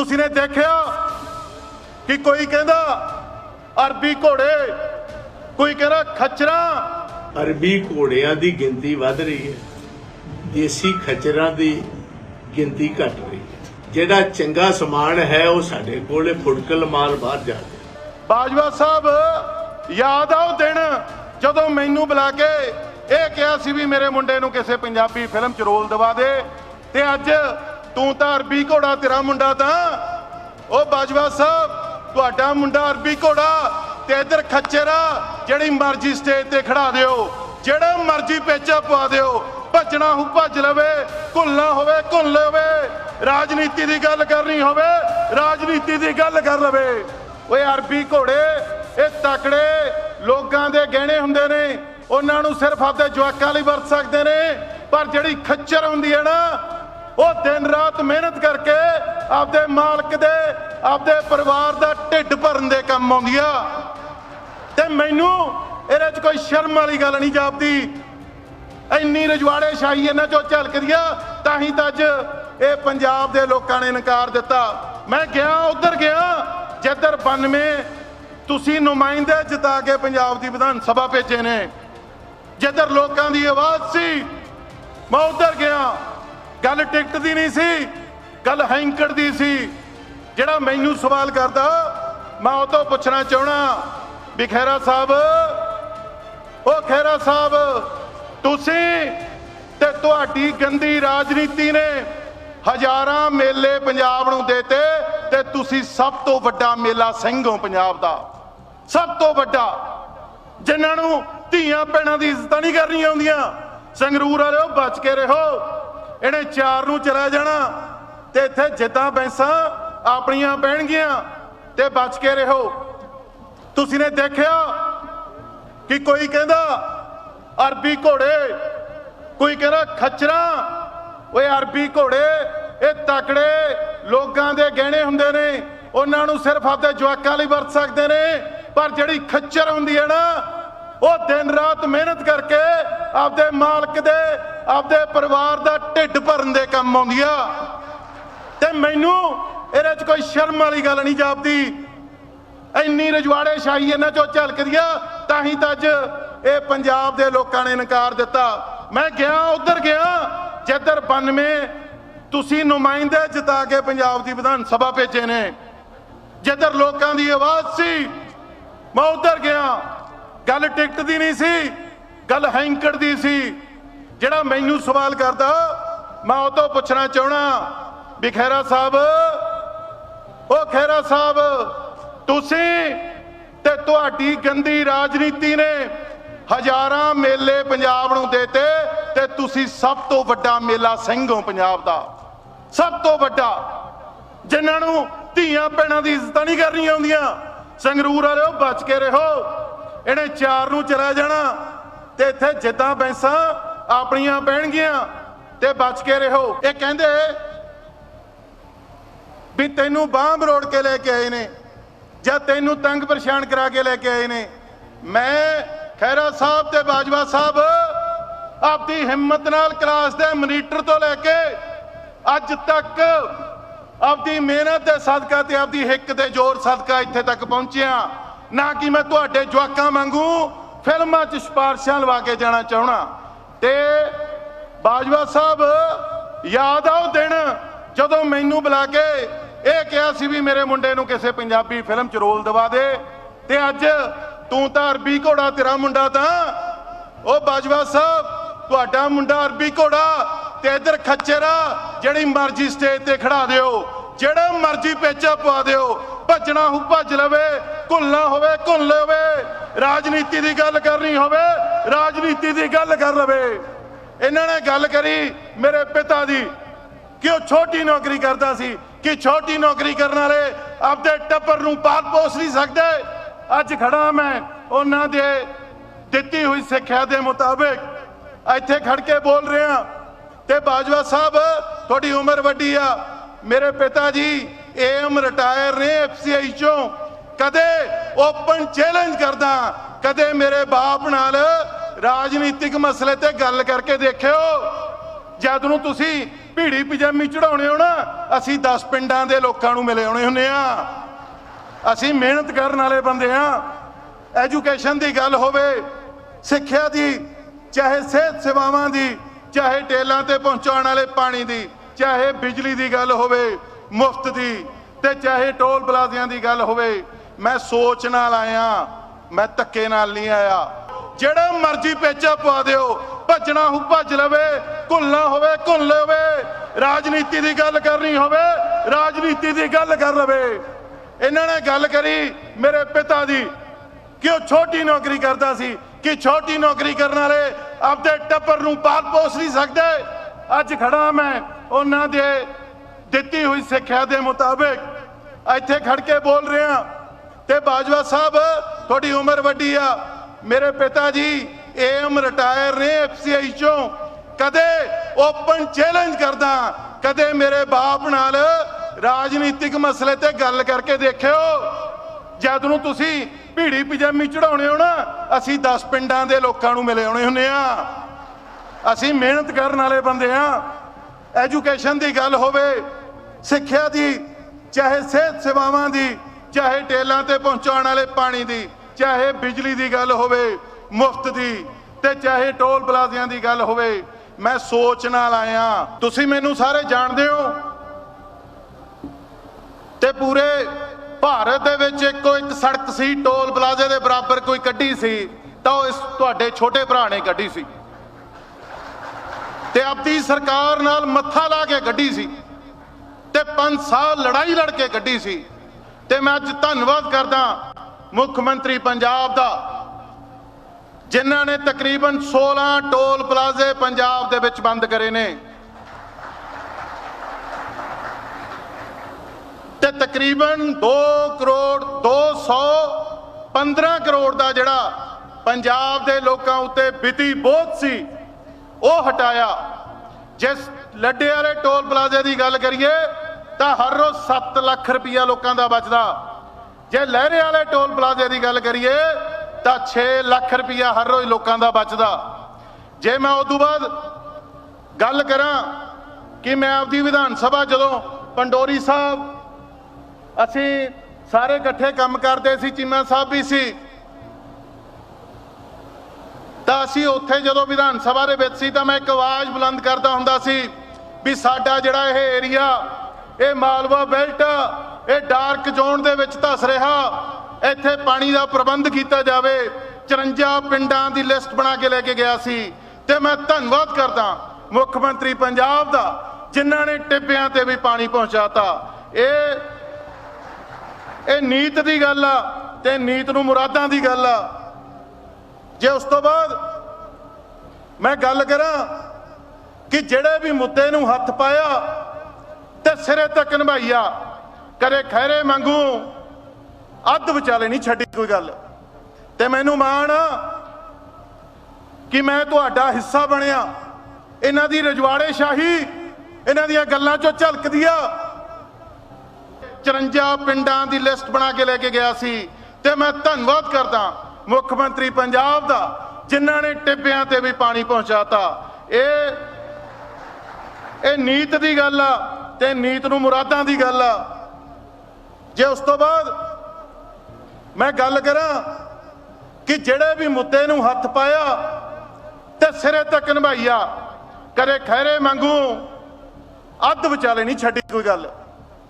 ਤੁਸੀਂ ਨੇ ਦੇਖਿਆ ਕਿ ਕੋਈ ਕਹਿੰਦਾ ਅਰਬੀ ਘੋੜੇ ਕੋਈ ਕਹਿੰਦਾ ਖੱਚਰਾਂ? ਅਰਬੀ ਘੋੜਿਆਂ ਦੀ ਗਿਣਤੀ ਵੱਧ ਰਹੀ ਹੈ। ਦੇਸੀ ਖੱਚਰਾਂ ਦੀ ਗਿਣਤੀ ਘਟ ਰਹੀ ਹੈ। ਜਿਹੜਾ ਚੰਗਾ ਸਮਾਨ ਹੈ ਉਹ ਸਾਡੇ ਕੋਲੇ ਫੁੜਕਲ ਮਾਲ ਬਾਹਰ ਜਾ ਰਿਹਾ। ਬਾਜਵਾ ਸਾਹਿਬ ਯਾਦ ਆ ਉਹ ਦਿਨ ਜਦੋਂ ਮੈਨੂੰ ਬੁਲਾ ਕੇ ਇਹ ਕਿਹਾ ਸੀ ਵੀ ਮੇਰੇ ਮੁੰਡੇ ਨੂੰ ਕਿਸੇ ਪੰਜਾਬੀ ਫਿਲਮ 'ਚ ਰੋਲ ਦਿਵਾ ਦੇ ਤੇ ਅੱਜ ਤੂੰ ਤਾਂ ਅਰਬੀ ਘੋੜਾ, ਤੇਰਾ ਮੁੰਡਾ ਤਾਂ ਉਹ ਬਾਜਵਾ ਸਾਹਿਬ, ਤੁਹਾਡਾ ਮੁੰਡਾ ਅਰਬੀ ਘੋੜਾ ਤੇ ਇਧਰ ਖੱਚਰਾ, ਜਿਹੜੀ ਮਰਜ਼ੀ ਸਟੇਜ ਤੇ ਖੜਾ ਦਿਓ, ਜਿਹੜਾ ਮਰਜ਼ੀ ਪੇਚਾ ਪਵਾ ਦਿਓ, ਭੱਜਣਾ ਹੋ ਭੱਜ ਲਵੇ, ਘੁੱਲਣਾ ਹੋਵੇ, ਘੁੱਲ ਲਵੇ, ਰਾਜਨੀਤੀ ਦੀ ਗੱਲ ਕਰਨੀ ਹੋਵੇ, ਰਾਜਨੀਤੀ ਦੀ ਗੱਲ ਕਰ ਲਵੇ। ਓਏ ਅਰਬੀ ਘੋੜੇ, ਇਹ ਤਕੜੇ ਲੋਕਾਂ ਦੇ ਗਹਿਣੇ ਹੁੰਦੇ ਨੇ, ਉਹਨਾਂ ਨੂੰ ਸਿਰਫ ਆਪਦੇ ਜਵਾਕਾਂ ਲਈ ਵਰਤ ਸਕਦੇ ਨੇ, ਪਰ ਜਿਹੜੀ ਖੱਚਰ ਹੁੰਦੀ ਹੈ ਨਾ ਉਹ ਦਿਨ ਰਾਤ ਮਿਹਨਤ ਕਰਕੇ ਆਪਦੇ ਮਾਲਕ ਦੇ, ਆਪਦੇ ਪਰਿਵਾਰ ਦਾ ਢਿੱਡ ਭਰਨ ਦੇ ਕੰਮ ਆਉਂਦੀ ਆ। ਤੇ ਮੈਨੂੰ ਇਹਦੇ 'ਚ ਕੋਈ ਸ਼ਰਮ ਵਾਲੀ ਗੱਲ ਨਹੀਂ ਜਾਪਦੀ। ਇੰਨੀ ਰਜਵਾੜੇ ਸ਼ਾਹੀ ਇਹਨਾਂ ਚੋਂ ਝਲਕਦੀ ਆ, ਤਾਂ ਹੀ ਤਾਂ ਅੱਜ ਇਹ ਪੰਜਾਬ ਦੇ ਲੋਕਾਂ ਨੇ ਇਨਕਾਰ ਦਿੱਤਾ। ਮੈਂ ਗਿਆ, ਉਧਰ ਗਿਆ, ਜਿੱਧਰ 92 ਤੁਸੀਂ ਨੁਮਾਇੰਦੇ ਜਿਤਾ ਕੇ ਪੰਜਾਬ ਦੀ ਵਿਧਾਨ ਸਭਾ ਭੇਜੇ ਨੇ। ਜਿੱਧਰ ਲੋਕਾਂ ਦੀ ਆਵਾਜ਼ ਸੀ, ਮੈਂ ਉਧਰ ਗਿਆ। ਗੱਲ ਟਿਕਟ ਦੀ ਨਹੀਂ ਸੀ, ਗੱਲ ਹੈਂਕੜ ਦੀ ਸੀ। ਜਿਹੜਾ ਮੈਨੂੰ ਸਵਾਲ ਕਰਦਾ, ਮੈਂ ਉਹ ਤੋਂ ਪੁੱਛਣਾ ਚਾਹਣਾ ਵੀ ਖੈਰਾ ਸਾਹਿਬ, ਉਹ ਖੈਰਾ ਸਾਹਿਬ, ਤੁਸੀਂ ਤੇ ਤੁਹਾਡੀ ਗੰਦੀ ਰਾਜਨੀਤੀ ਨੇ ਹਜ਼ਾਰਾਂ ਮੇਲੇ ਪੰਜਾਬ ਨੂੰ ਦੇਤੇ ਤੇ ਤੁਸੀਂ ਸਭ ਤੋਂ ਵੱਡਾ ਮੇਲਾ ਸਿੰਘ ਹੋ ਪੰਜਾਬ ਦਾ। ਸਭ ਤੋਂ ਵੱਡਾ। ਜਿਨ੍ਹਾਂ ਨੂੰ ਧੀਆਂ ਭੈਣਾਂ ਦੀ ਇੱਜ਼ਤਾਂ ਨਹੀਂ ਕਰਨੀਆਂ ਆਉਂਦੀਆਂ। ਸੰਗਰੂਰ ਵਾਲਿਓ, ਬਚ ਕੇ ਰਹੋ। ਇਹਨੇ ਚਾਰ ਨੂੰ ਚਲਾ ਜਾਣਾ ਤੇ ਇੱਥੇ ਜਿੱਦਾਂ ਬੈਂਸਾਂ ਆਪਣੀਆਂ ਪੈਣਗੀਆਂ ਤੇ ਬਚ ਕੇ ਰਹੋ। ਤੁਸੀਂ ਨੇ ਦੇਖਿਆ ਕਿ ਕੋਈ ਕਹਿੰਦਾ, ਅਰਬੀ ਘੋੜੇ। ਕੋਈ ਕਹਿੰਦਾ, ਖੱਚਰਾਂ। ਓਏ ਅਰਬੀ ਘੋੜੇ, ਇਹ ਤਕੜੇ ਲੋਕਾਂ ਦੇ ਗਹਿਣੇ ਹੁੰਦੇ ਨੇ। ਉਹਨਾਂ ਨੂੰ ਸਿਰਫ ਆਪਦੇ ਜਵਾਕਾਂ ਲਈ ਵਰਤ ਸਕਦੇ ਨੇ। ਪਰ ਜਿਹੜੀ ਖੱਚਰ ਹੁੰਦੀ ਹੈ ਨਾ, ਉਹ ਦਿਨ ਰਾਤ ਮਿਹਨਤ ਕਰਕੇ ਆਪਦੇ ਮਾਲਕ ਦੇ ਆਪਦੇ ਪਰਿਵਾਰ ਦਾ ਢਿੱਡ ਭਰਨ ਦੇ ਕੰਮ ਆਉਂਦੀ ਆ। ਤੇ ਮੈਨੂੰ ਇਹਦੇ 'ਚ ਕੋਈ ਸ਼ਰਮ ਵਾਲੀ ਗੱਲ ਨਹੀਂ ਜਾਪਦੀ। ਇੰਨੀ ਰਜਵਾੜੇ ਸ਼ਾਹੀ ਇਹਨਾਂ ਚੋਂ ਝਲਕਦੀ ਆ, ਤਾਂ ਹੀ ਤਾਂ ਅੱਜ ਇਹ ਪੰਜਾਬ ਦੇ ਲੋਕਾਂ ਨੇ ਇਨਕਾਰ ਦਿੱਤਾ। ਮੈਂ ਗਿਆ, ਉਧਰ ਗਿਆ, ਜਿੱਧਰ 92 ਤੁਸੀਂ ਨੁਮਾਇੰਦੇ ਜਿਤਾ ਕੇ ਪੰਜਾਬ ਦੀ ਵਿਧਾਨ ਸਭਾ ਭੇਜੇ ਨੇ। ਜਿੱਧਰ ਲੋਕਾਂ ਦੀ ਆਵਾਜ਼ ਸੀ, ਮੈਂ ਉਧਰ ਗਿਆ। ਗੱਲ ਟਿਕਟ ਦੀ ਨਹੀਂ ਸੀ, ਗੱਲ ਹੈਂਕੜ ਦੀ ਸੀ। ਜਿਹੜਾ ਮੈਨੂੰ ਸਵਾਲ ਕਰਦਾ, ਮੈਂ ਉਹ ਤੋਂ ਪੁੱਛਣਾ ਚਾਹਣਾ ਵੀ ਖੈਰਾ ਸਾਹਿਬ ਉਹ ਖੈਰਾ ਸਾਹਿਬ, ਤੁਸੀਂ ਤੇ ਤੁਹਾਡੀ ਗੰਦੀ ਰਾਜਨੀਤੀ ਨੇ ਹਜ਼ਾਰਾਂ ਮੇਲੇ ਪੰਜਾਬ ਨੂੰ ਦੇਤੇ ਤੇ ਤੁਸੀਂ ਸਭ ਤੋਂ ਵੱਡਾ ਮੇਲਾ ਸਿੰਘ ਹੋ ਪੰਜਾਬ ਦਾ। ਸਭ ਤੋਂ ਵੱਡਾ। ਜਿਨ੍ਹਾਂ ਨੂੰ ਧੀਆਂ ਭੈਣਾਂ ਦੀ ਇੱਜ਼ਤਾਂ ਨਹੀਂ ਕਰਨੀਆਂ ਆਉਂਦੀਆਂ ਸੰਗਰੂਰ ਵਾਲਿਓ, ਬਚ ਕੇ ਰਹੋ। ਇਹਨੇ ਚਾਰ ਨੂੰ ਚਲਾ ਜਾਣਾ ਤੇ ਇੱਥੇ ਜਿੱਦਾਂ ਬੈਂਸਾਂ ਆਪਣੀਆਂ ਪੈਣਗੀਆਂ ਤੇ ਬਚ ਕੇ ਰਹੋ। ਇਹ ਕਹਿੰਦੇ ਵੀ ਤੈਨੂੰ ਬਾਂਹ ਮਰੋੜ ਕੇ ਲੈ ਕੇ ਆਏ ਨੇ, ਜਾਂ ਤੈਨੂੰ ਤੰਗ ਪਰੇਸ਼ਾਨ ਕਰਾ ਕੇ ਲੈ ਕੇ ਆਏ ਨੇ। ਮੈਂ ਖੈਰਾ ਸਾਹਿਬ ਤੇ ਬਾਜਵਾ ਸਾਹਿਬ ਆਪਦੀ ਹਿੰਮਤ ਨਾਲ ਕਲਾਸ ਦੇ ਮਨੀਟਰ ਤੋਂ ਲੈ ਕੇ ਅੱਜ ਤੱਕ ਆਪਦੀ ਮਿਹਨਤ ਦੇ ਸਦਕਾ ਤੇ ਆਪਦੀ ਹਿੱਕ ਦੇ ਜ਼ੋਰ ਸਦਕਾ ਇੱਥੇ ਤੱਕ ਪਹੁੰਚਿਆ। ਨਾ ਕਿ ਮੈਂ ਤੁਹਾਡੇ ਜਵਾਕਾਂ ਵਾਂਗੂ ਫਿਲਮਾਂ 'ਚ ਸਿਫਾਰਸ਼ਾਂ ਲਵਾ ਕੇ ਜਾਣਾ ਚਾਹਣਾ ਤੇ ਬਾਜਵਾ ਸਾਹਿਬ, ਯਾਦ ਆ ਦਿਨ ਜਦੋਂ ਮੈਨੂੰ ਬੁਲਾ ਕੇ ਇਹ ਕਿਹਾ ਸੀ ਵੀ ਮੇਰੇ ਮੁੰਡੇ ਨੂੰ ਕਿਸੇ ਪੰਜਾਬੀ ਫਿਲਮ 'ਚ ਰੋਲ ਦਿਵਾ ਦੇ ਤੇ ਅੱਜ ਤੂੰ ਤਾਂ ਅਰਬੀ ਘੋੜਾ, ਤੇਰਾ ਮੁੰਡਾ ਤਾਂ ਉਹ ਬਾਜਵਾ ਸਾਹਿਬ, ਤੁਹਾਡਾ ਮੁੰਡਾ ਅਰਬੀ ਘੋੜਾ ਤੇ ਇਧਰ ਖੱਚਰਾ ਜਿਹੜੀ ਮਰਜ਼ੀ ਸਟੇਜ ਤੇ ਖੜਾ ਦਿਓ, ਜਿਹੜਾ ਮਰਜ਼ੀ ਪੇਚਾ ਪਵਾ ਦਿਓ, ਭੱਜਣਾ ਹੋ ਭੱਜ ਲਵੇ, ਘੁੱਲਣਾ ਹੋਵੇ, ਘੁੱਲ ਲਵੇ। ਰਾਜਨੀਤੀ ਦੀ ਗੱਲ ਕਰਨੀ ਹੋਵੇ, ਰਾਜਨੀਤੀ ਦੀ ਗੱਲ ਕਰ ਲਵੇ। ਇਹਨਾਂ ਨੇ ਗੱਲ ਕਰੀ ਮੇਰੇ ਪਿਤਾ ਦੀ ਕਿ ਉਹ ਛੋਟੀ ਨੌਕਰੀ ਕਰਦਾ ਸੀ, ਕਿ ਛੋਟੀ ਨੌਕਰੀ ਕਰਨ ਵਾਲੇ ਆਪਦੇ ਟੱਬਰ ਨੂੰ ਪਾਲ ਪੋਸ ਨਹੀਂ ਸਕਦੇ। ਅੱਜ ਖੜਾ ਮੈਂ, ਉਹਨਾਂ ਦੇ ਦਿੱਤੀ ਹੋਈ ਸਿੱਖਿਆ ਦੇ ਮੁਤਾਬਿਕ ਇੱਥੇ ਖੜ ਕੇ ਬੋਲ ਰਿਹਾ। ਤੇ ਬਾਜਵਾ ਸਾਹਿਬ, ਤੁਹਾਡੀ ਉਮਰ ਵੱਡੀ ਆ। ਮੇਰੇ ਪਿਤਾ ਜੀ ਏਐਮ ਰਿਟਾਇਰ ਨੇ ਐਫਸੀਆਈ ਚੋਂ। ਕਦੇ ਓਪਨ ਚੈਲੰਜ ਕਰਦਾ, ਕਦੇ ਮੇਰੇ ਬਾਪ ਨਾਲ ਰਾਜਨੀਤਿਕ ਮਸਲੇ ਤੇ ਗੱਲ ਕਰਕੇ ਦੇਖਿਓ। ਜਦ ਨੂੰ ਤੁਸੀਂ ਭੀੜੀ ਪਜਾਮੀ ਚੜਾਉਣੇ ਹੋ ਨਾ, ਅਸੀਂ 10 ਪਿੰਡਾਂ ਦੇ ਲੋਕਾਂ ਨੂੰ ਮਿਲੇ ਆਉਣੇ ਹੁੰਨੇ ਆ ਅਸੀਂ ਮਿਹਨਤ ਕਰਨ ਵਾਲੇ ਬੰਦੇ ਆ ਐਜੂਕੇਸ਼ਨ ਦੀ ਗੱਲ ਹੋਵੇ, ਸਿੱਖਿਆ ਦੀ, ਚਾਹੇ ਸਿਹਤ ਸੇਵਾਵਾਂ ਦੀ, ਚਾਹੇ ਟੇਲਾਂ ਤੇ ਪਹੁੰਚਾਉਣ ਵਾਲੇ ਪਾਣੀ ਦੀ, ਚਾਹੇ ਬਿਜਲੀ ਦੀ ਗੱਲ ਹੋਵੇ ਮੁਫਤ ਦੀ ਤੇ ਚਾਹੇ ਟੋਲ ਪਲਾਜ਼ਿਆਂ ਦੀ ਗੱਲ ਹੋਵੇ, ਮੈਂ ਸੋਚ ਨਾਲ ਆਇਆ, ਮੈਂ ਧੱਕੇ ਨਾਲ ਨਹੀਂ ਆਇਆ। ਜਿਹੜਾ ਮਰਜ਼ੀ ਪੇਚਾ ਪਵਾ ਦਿਓ, ਭੱਜਣਾ ਹੋ ਭੱਜ ਲਵੇ, ਘੁੱਲਣਾ ਹੋਵੇ, ਘੁੱਲ ਲਵੇ। ਰਾਜਨੀਤੀ ਦੀ ਗੱਲ ਕਰਨੀ ਹੋਵੇ, ਰਾਜਨੀਤੀ ਦੀ ਗੱਲ ਕਰ ਲਵੇ। ਇਹਨਾਂ ਨੇ ਗੱਲ ਕਰੀ, ਮੇਰੇ ਪਿਤਾ ਦੀ, ਕਿ ਉਹ ਛੋਟੀ ਨੌਕਰੀ ਕਰਦਾ ਸੀ, ਕਿ ਛੋਟੀ ਨੌਕਰੀ ਕਰਨ ਵਾਲੇ ਆਪਦੇ ਟੱਬਰ ਨੂੰ ਪਾਲ ਪੋਸ ਨਹੀਂ ਸਕਦੇ। ਅੱਜ ਖੜਾ ਮੈਂ, ਉਹਨਾਂ ਦੇ ਦਿੱਤੀ ਹੋਈ ਸਿੱਖਿਆ ਦੇ ਮੁਤਾਬਿਕ ਇੱਥੇ ਖੜ ਕੇ ਬੋਲ ਰਿਹਾ ਤੇ ਬਾਜਵਾ ਸਾਹਿਬ, ਤੁਹਾਡੀ ਉਮਰ ਵੱਡੀ ਆ। ਮੇਰੇ ਪਿਤਾ ਜੀ ਏਐਮ ਰਿਟਾਇਰ ਨੇ ਐਫਸੀਆਈ ਚੋਂ। ਕਦੇ ਓਪਨ ਚੈਲੰਜ ਕਰਦਾ ਕਦੇ ਮੇਰੇ ਬਾਪ ਨਾਲ ਰਾਜਨੀਤਿਕ ਮਸਲੇ ਤੇ ਗੱਲ ਕਰਕੇ ਦੇਖਿਓ। ਜਦ ਨੂੰ ਤੁਸੀਂ ਭੀੜੀ ਪਜਾਮੀ ਚੜਾਉਣੇ ਹੋ ਨਾ, ਅਸੀਂ 10 ਪਿੰਡਾਂ ਦੇ ਲੋਕਾਂ ਨੂੰ ਮਿਲੇ ਆਉਣੇ ਹੁੰਨੇ ਆ ਅਸੀਂ ਮਿਹਨਤ ਕਰਨ ਵਾਲੇ ਬੰਦੇ ਆ ਐਜੂਕੇਸ਼ਨ ਦੀ ਗੱਲ ਹੋਵੇ ਸਿੱਖਿਆ ਦੀ, ਚਾਹੇ ਸਿਹਤ ਸੇਵਾਵਾਂ ਦੀ, ਚਾਹੇ ਟੇਲਾਂ ਤੇ ਪਹੁੰਚਾਉਣ ਵਾਲੇ ਪਾਣੀ ਦੀ, ਚਾਹੇ ਬਿਜਲੀ ਦੀ ਗੱਲ ਹੋਵੇ, ਮੁਫਤ ਦੀ ਤੇ ਚਾਹੇ ਟੋਲ ਪਲਾਜ਼ਿਆਂ ਦੀ ਗੱਲ ਹੋਵੇ, ਮੈਂ ਸੋਚ ਨਾਲ ਆਇਆ। ਤੁਸੀਂ ਮੈਨੂੰ ਸਾਰੇ ਜਾਣਦੇ ਹੋ? ਤੇ ਪੂਰੇ ਭਾਰਤ ਦੇ ਵਿੱਚ ਇੱਕੋ ਇੱਕ ਸੜਕ ਸੀ, ਟੋਲ ਪਲਾਜ਼ੇ ਦੇ ਬਰਾਬਰ ਕੋਈ ਕੱਢੀ ਸੀ, ਤਾਂ ਉਹ ਇਸ ਤੁਹਾਡੇ ਛੋਟੇ ਭਰਾ ਨੇ ਕੱਢੀ ਸੀ। ਤੇ ਆਪਦੀ ਸਰਕਾਰ ਨਾਲ ਮੱਥਾ ਲਾ ਕੇ ਕੱਢੀ ਸੀ। ਤੇ 5 ਸਾਲ ਲੜਾਈ ਲੜ ਕੇ ਕੱਢੀ ਸੀ। ਤੇ ਮੈਂ ਅੱਜ ਧੰਨਵਾਦ ਕਰਦਾ ਮੁੱਖ ਮੰਤਰੀ ਪੰਜਾਬ ਦਾ, ਜਿਨ੍ਹਾਂ ਨੇ ਤਕਰੀਬਨ 16 ਟੋਲ ਪਲਾਜ਼ੇ ਪੰਜਾਬ ਦੇ ਵਿੱਚ ਬੰਦ ਕਰੇ ਨੇ। ਤੇ ਤਕਰੀਬਨ 2 ਕਰੋੜ 215 ਕਰੋੜ ਦਾ ਜਿਹੜਾ ਪੰਜਾਬ ਦੇ ਲੋਕਾਂ ਉੱਤੇ ਬਿਤੀ ਬੋਝ ਸੀ, ਉਹ ਹਟਾਇਆ, ਜਿਸ ਲੱਡੇ ਵਾਲੇ ਟੋਲ ਪਲਾਜ਼ੇ ਦੀ ਗੱਲ ਕਰੀਏ ਤਾਂ ਹਰ ਰੋਜ਼ 7 ਲੱਖ ਰੁਪਇਆ ਲੋਕਾਂ ਦਾ ਬਚਦਾ। ਜੇ ਲਹਿਰੇ ਵਾਲੇ ਟੋਲ ਪਲਾਜ਼ੇ ਦੀ ਗੱਲ ਕਰੀਏ ਤਾਂ 6 ਲੱਖ ਰੁਪਇਆ ਹਰ ਰੋਜ਼ ਲੋਕਾਂ ਦਾ ਬਚਦਾ। ਜੇ ਮੈਂ ਉਸ ਤੋਂ ਬਾਅਦ ਗੱਲ ਕਰਾਂ ਕਿ ਮੈਂ ਆਪਦੀ ਵਿਧਾਨ ਸਭਾ ਜਦੋਂ ਪੰਡੋਰੀ ਸਾਹਿਬ ਅਸੀਂ ਸਾਰੇ ਇਕੱਠੇ ਕੰਮ ਕਰਦੇ ਸੀ, ਚੀਮਾ ਸਾਹਿਬ ਵੀ ਸੀ, ਤਾਂ ਅਸੀਂ ਉੱਥੇ ਜਦੋਂ ਵਿਧਾਨ ਸਭਾ ਦੇ ਵਿੱਚ ਸੀ ਤਾਂ ਮੈਂ ਇੱਕ ਆਵਾਜ਼ ਬੁਲੰਦ ਕਰਦਾ ਹੁੰਦਾ ਸੀ ਵੀ ਸਾਡਾ ਜਿਹੜਾ ਇਹ ਏਰੀਆ ਇਹ ਮਾਲਵਾ ਬੈਲਟ ਇਹ ਡਾਰਕ ਜ਼ੋਨ ਦੇ ਵਿੱਚ ਧਸ ਰਿਹਾ। ਇੱਥੇ ਪਾਣੀ ਦਾ ਪ੍ਰਬੰਧ ਕੀਤਾ ਜਾਵੇ। 54 ਪਿੰਡਾਂ ਦੀ ਲਿਸਟ ਬਣਾ ਕੇ ਲੈ ਕੇ ਗਿਆ ਸੀ। ਤੇ ਮੈਂ ਧੰਨਵਾਦ ਕਰਦਾ ਮੁੱਖ ਮੰਤਰੀ ਪੰਜਾਬ ਦਾ, ਜਿਨ੍ਹਾਂ ਨੇ ਟਿੱਬਿਆਂ ਤੇ ਵੀ ਪਾਣੀ ਪਹੁੰਚਾਤਾ। ਇਹ ਇਹ ਨੀਤ ਦੀ ਗੱਲ ਆ ਤੇ ਨੀਤ ਨੂੰ ਮੁਰਾਦਾਂ ਦੀ ਗੱਲ ਆ। ਜੇ ਉਸ ਤੋਂ ਬਾਅਦ ਮੈਂ ਗੱਲ ਕਰਾਂ ਕਿ ਜਿਹੜੇ ਵੀ ਮੁੱਦੇ ਨੂੰ ਹੱਥ ਪਾਇਆ ਤੇ ਸਿਰੇ ਤੱਕ ਨਿਭਾਈਆ ਕਰੇ ਖੈਰੇ ਮੰਗੂ ਅੱਧ ਵਿਚਾਲੇ ਨਹੀਂ ਛੱਡੀ ਕੋਈ ਗੱਲ। ਤੇ ਮੈਨੂੰ ਮਾਣ ਆ ਕਿ ਮੈਂ ਤੁਹਾਡਾ ਹਿੱਸਾ ਬਣਿਆ। ਇਹਨਾਂ ਦੀ ਰਜਵਾੜੇ ਸ਼ਾਹੀ ਇਹਨਾਂ ਦੀਆਂ ਗੱਲਾਂ ਚੋਂ ਝਲਕਦੀ ਆ। 54 ਪਿੰਡਾਂ ਦੀ ਲਿਸਟ ਬਣਾ ਕੇ ਲੈ ਕੇ ਗਿਆ ਸੀ ਤੇ ਮੈਂ ਧੰਨਵਾਦ ਕਰਦਾ ਮੁੱਖ ਮੰਤਰੀ ਪੰਜਾਬ ਦਾ, ਜਿਨ੍ਹਾਂ ਨੇ ਟਿੱਬਿਆਂ ਤੇ ਵੀ ਪਾਣੀ ਪਹੁੰਚਾਤਾ। ਇਹ ਇਹ ਨੀਤ ਦੀ ਗੱਲ ਆ ਤੇ ਨੀਤ ਨੂੰ ਮੁਰਾਦਾਂ ਦੀ ਗੱਲ ਆ। ਜੇ ਉਸ ਤੋਂ ਬਾਅਦ ਮੈਂ ਗੱਲ ਕਰਾਂ ਕਿ ਜਿਹੜੇ ਵੀ ਮੁੱਦੇ ਨੂੰ ਹੱਥ ਪਾਇਆ ਤੇ ਸਿਰੇ ਤੱਕ ਨਿਭਾਈਆ ਕਰੇ ਖੈਰੇ ਮੰਗੂ ਅੱਧ ਵਿਚਾਲੇ ਨਹੀਂ ਛੱਡੀ ਕੋਈ ਗੱਲ।